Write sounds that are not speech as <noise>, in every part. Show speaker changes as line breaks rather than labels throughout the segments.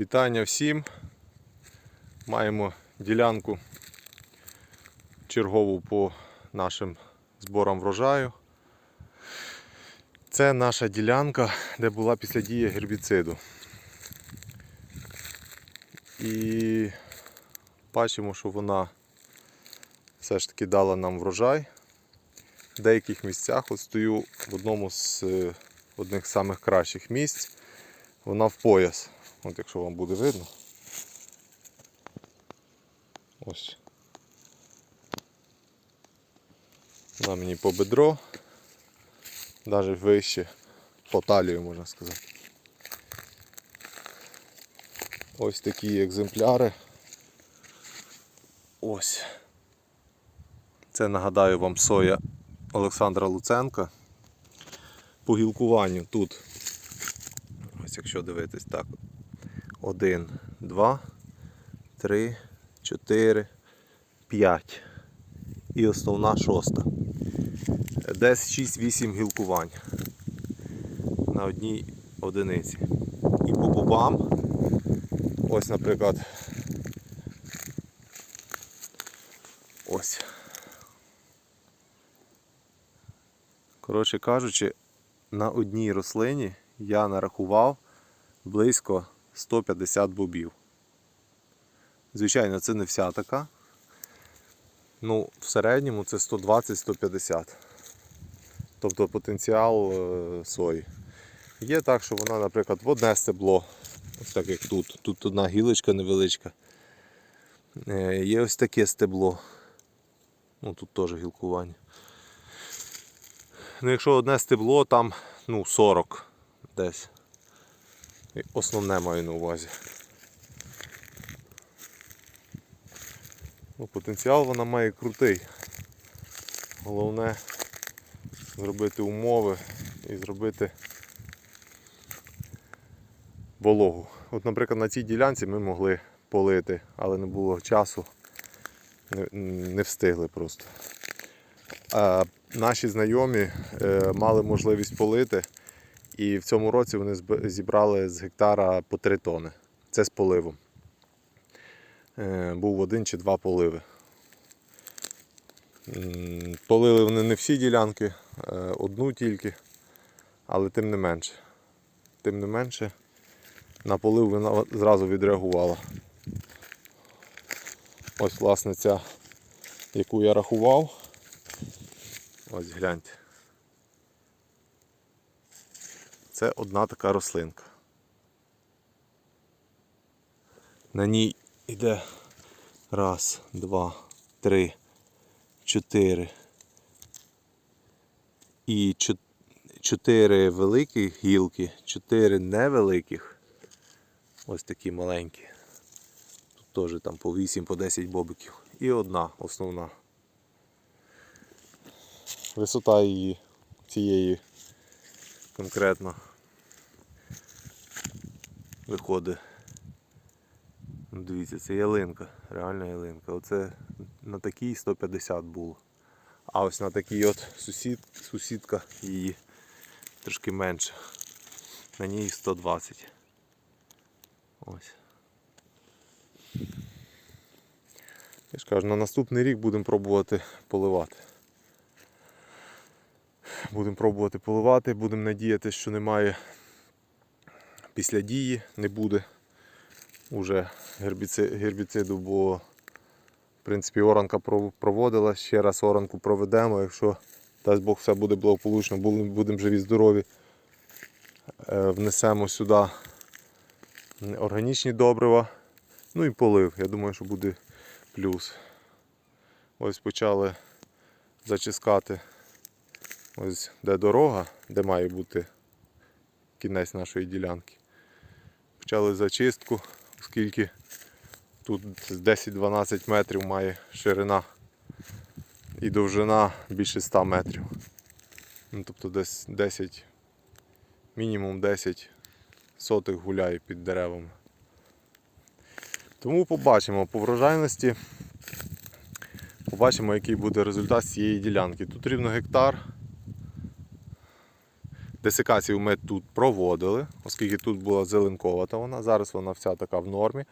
Вітання всім. Маємо ділянку чергову по нашим зборам врожаю. Це наша ділянка, де була після дії гербіциду. І бачимо, що вона все ж таки дала нам врожай. В деяких місцях от стою в одному з е, одних з самих кращих місць. Вона в пояс. От якщо вам буде видно. Ось. Вона мені по бедро. Навіть вище по талію можна сказати. Ось такі екземпляри. Ось. Це нагадаю вам соя Олександра Луценка. По гілкуванню тут, ось якщо дивитись так, 1, 2, 3, 4, 5. І основна шоста. Десь 6-8 гілкувань на одній одиниці. І по бобам, ось, наприклад, ось. Коротше кажучи, на одній рослині я нарахував близько 150 бобів. Звичайно, це не вся така. Ну, в середньому це 120-150. Тобто потенціал е, сої. Є так, що вона, наприклад, в одне стебло, ось так як тут. Тут одна гілочка невеличка. Е, Є ось таке стебло. Ну тут теж гілкування. Ну, якщо одне стебло, там ну, 40 десь. Основне маю на увазі. Ну, потенціал вона має крутий. Головне зробити умови і зробити вологу. От, наприклад, на цій ділянці ми могли полити, але не було часу, не, встигли просто. Наші знайомі е, мали можливість полити, і в цьому році вони зібрали з гектара по 3 тони. Це з поливом. Е, Був один чи два поливи. Полили вони не всі ділянки, е, одну тільки, але тим не менше. Тим не менше, на полив вона зразу відреагувала. Ось, власне, ця, яку я рахував. Ось гляньте. Це одна така рослинка. На ній йде раз, два, три, чотири. І чотири великих гілки, чотири невеликих. Ось такі маленькі. Тут теж там по 8 по 10 бобиків. І одна основна. Висота її цієї конкретно виходить. Ну, Дивіться, це ялинка, реальна ялинка. Оце на такій 150 було. А ось на такій от сусід, сусідка її трошки менше. На ній 120. Ось. Я ж кажу, на наступний рік будемо пробувати поливати. Будемо пробувати поливати, будемо надіятися, що немає після дії, не буде уже гербіциду, бо в принципі оранка пров- проводила, ще раз оранку проведемо, якщо дасть Бог все буде благополучно, будемо будемо живі, здорові. Е, Внесемо сюди органічні добрива, ну і полив. Я думаю, що буде плюс. Ось почали зачискати Ось де дорога, де має бути кінець нашої ділянки. Почали зачистку, оскільки тут 10-12 метрів має ширина і довжина більше 100 метрів. Ну, тобто десь 10, мінімум 10 сотих гуляє під деревами. Тому побачимо по врожайності. Побачимо, який буде результат з цієї ділянки. Тут рівно гектар. Десикацію ми тут проводили, оскільки тут була зеленковата вона, зараз вона вся така в нормі.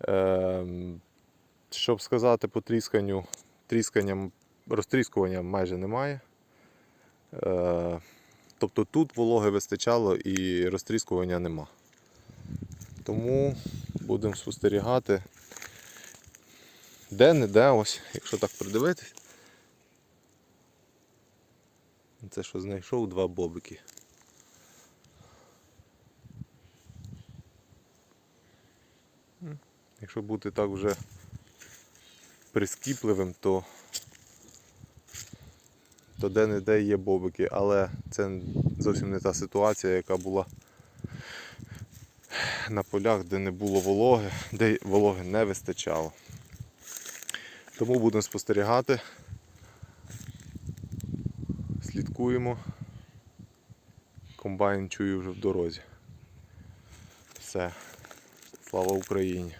Ем, Щоб сказати по трісканню, трісканням, розтріскування майже немає. Е, Тобто тут вологи вистачало і розтріскування нема. Тому будемо спостерігати. Де-не-де, ось, якщо так придивитись. Це що знайшов два бобики. Якщо бути так вже прискіпливим, то, то де-не-де є бобики, але це зовсім не та ситуація, яка була на полях, де не було вологи, де вологи не вистачало. Тому будемо спостерігати. Слідкуємо. Комбайн чую вже в дорозі. Все. Слава Україні!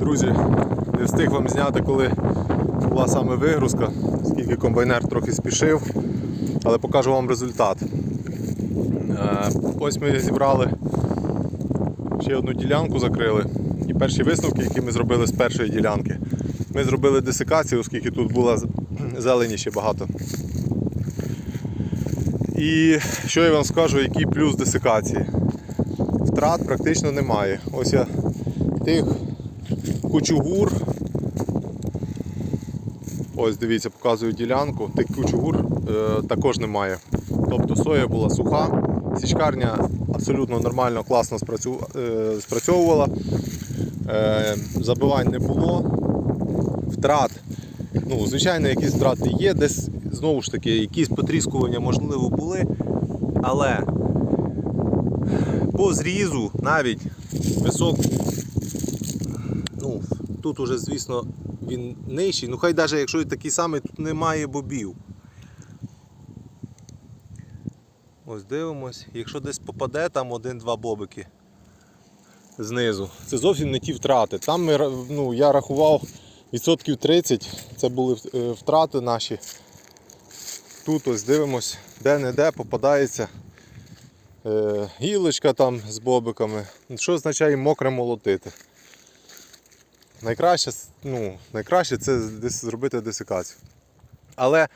Друзі, не встиг вам зняти, коли була саме вигрузка, оскільки комбайнер трохи спішив, але покажу вам результат. Е, Ось ми зібрали ще одну ділянку закрили. І перші висновки, які ми зробили з першої ділянки, ми зробили десикацію, оскільки тут була <clears throat> зелені ще багато. І що я вам скажу, який плюс десикації? Втрат практично немає. Ось я тих кучугур. Ось дивіться, показую ділянку. Тих кучугур е, також немає. Тобто соя була суха, січкарня абсолютно нормально, класно спрацю, е, спрацьовувала. Е, забивань не було. Втрат. Ну, звичайно, якісь втрати є, десь знову ж таки, якісь потріскування можливо були, але по зрізу навіть висок, ну, тут уже, звісно, він нижчий. Ну хай навіть якщо такий самий, тут немає бобів. Ось дивимось, якщо десь попаде там один-два бобики знизу, це зовсім не ті втрати. Там ми, ну, я рахував відсотків 30, це були е, втрати наші. Тут ось дивимось, де-не-де попадається е, гілочка там з бобиками. Що означає мокре молотити? Найкраще, ну, найкраще це десь зробити десикацію. Але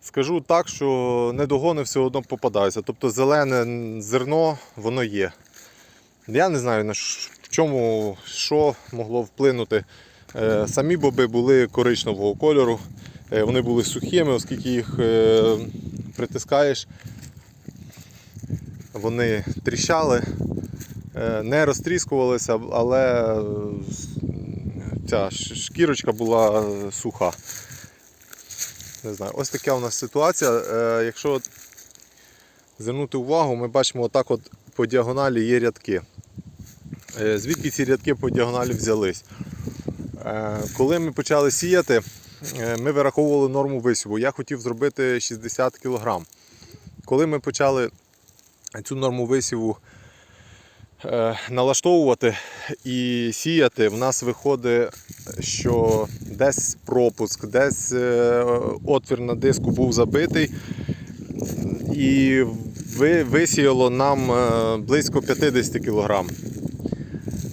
скажу так, що недогони все одно попадаються. Тобто зелене зерно, воно є. Я не знаю, на чому що могло вплинути. Е, Самі боби були коричневого кольору, Е, вони були сухими, оскільки їх е, притискаєш, вони тріщали, не розтріскувалися, але ця шкірочка була е, суха. Не знаю, ось така у нас ситуація. Е, Якщо звернути увагу, ми бачимо отак от по діагоналі є рядки. Е, Звідки ці рядки по діагоналі взялись? Коли ми почали сіяти, ми вираховували норму висіву. Я хотів зробити 60 кг. Коли ми почали цю норму висіву налаштовувати і сіяти, в нас виходить, що десь пропуск, десь е, отвір на диску був забитий. І висіяло нам е, близько 50 кг.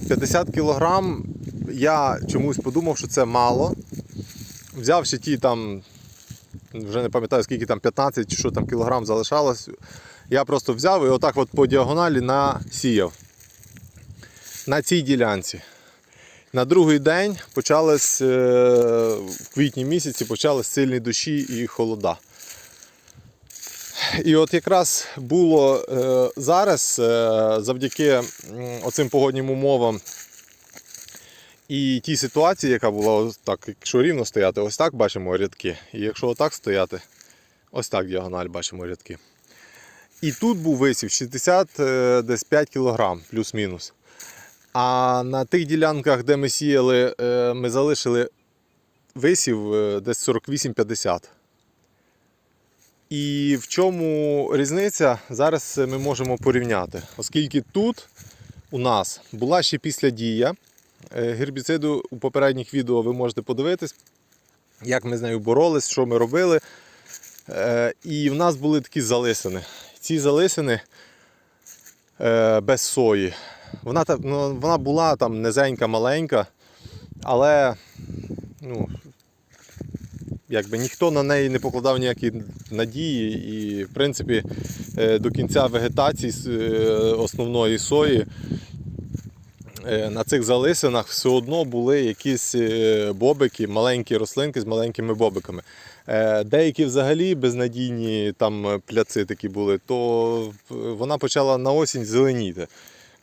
50 кг я чомусь подумав, що це мало. Взяв ще ті там, вже не пам'ятаю скільки там 15 чи що там кілограм залишалось. Я просто взяв і отак от по діагоналі насіяв. На цій ділянці. На другий день почались, е, в квітні місяці почались сильні дощі і холода. І от якраз було е, зараз, е, завдяки оцим погоднім умовам і тій ситуації, яка була ось так, якщо рівно стояти, ось так бачимо рядки. І якщо отак стояти, ось так діагональ бачимо рядки. І тут був висів 60 е, десь 5 кг плюс-мінус. А на тих ділянках, де ми сіяли, е, ми залишили висів е, десь 48-50. І в чому різниця? Зараз ми можемо порівняти, оскільки тут у нас була ще після дія е, гербіциду у попередніх відео ви можете подивитись, як ми з нею боролись, що ми робили. І в нас були такі залисини. Ці залисини без сої. Вона, ну, вона була там низенька, маленька, але ну, якби ніхто на неї не покладав ніякі надії. І, в принципі, е, до кінця вегетації е, основної сої е, на цих залисинах все одно були якісь бобики, маленькі рослинки з маленькими бобиками. Деякі взагалі безнадійні там пляци такі були, то вона почала на осінь зеленіти.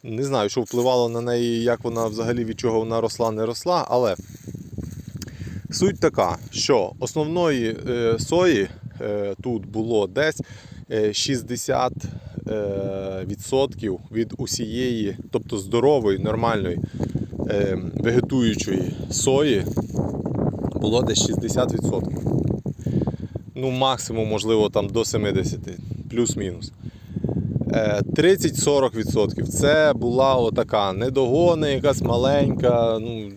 Не знаю, що впливало на неї, як вона взагалі від чого вона росла, не росла, але суть така, що основної е, сої е, тут було десь е, 60 е, від усієї, тобто здорової, нормальної вегетуючої сої було десь 60%. Ну, максимум, можливо, там до 70, плюс-мінус. Е, 30-40% це була отака недогони, якась маленька, ну,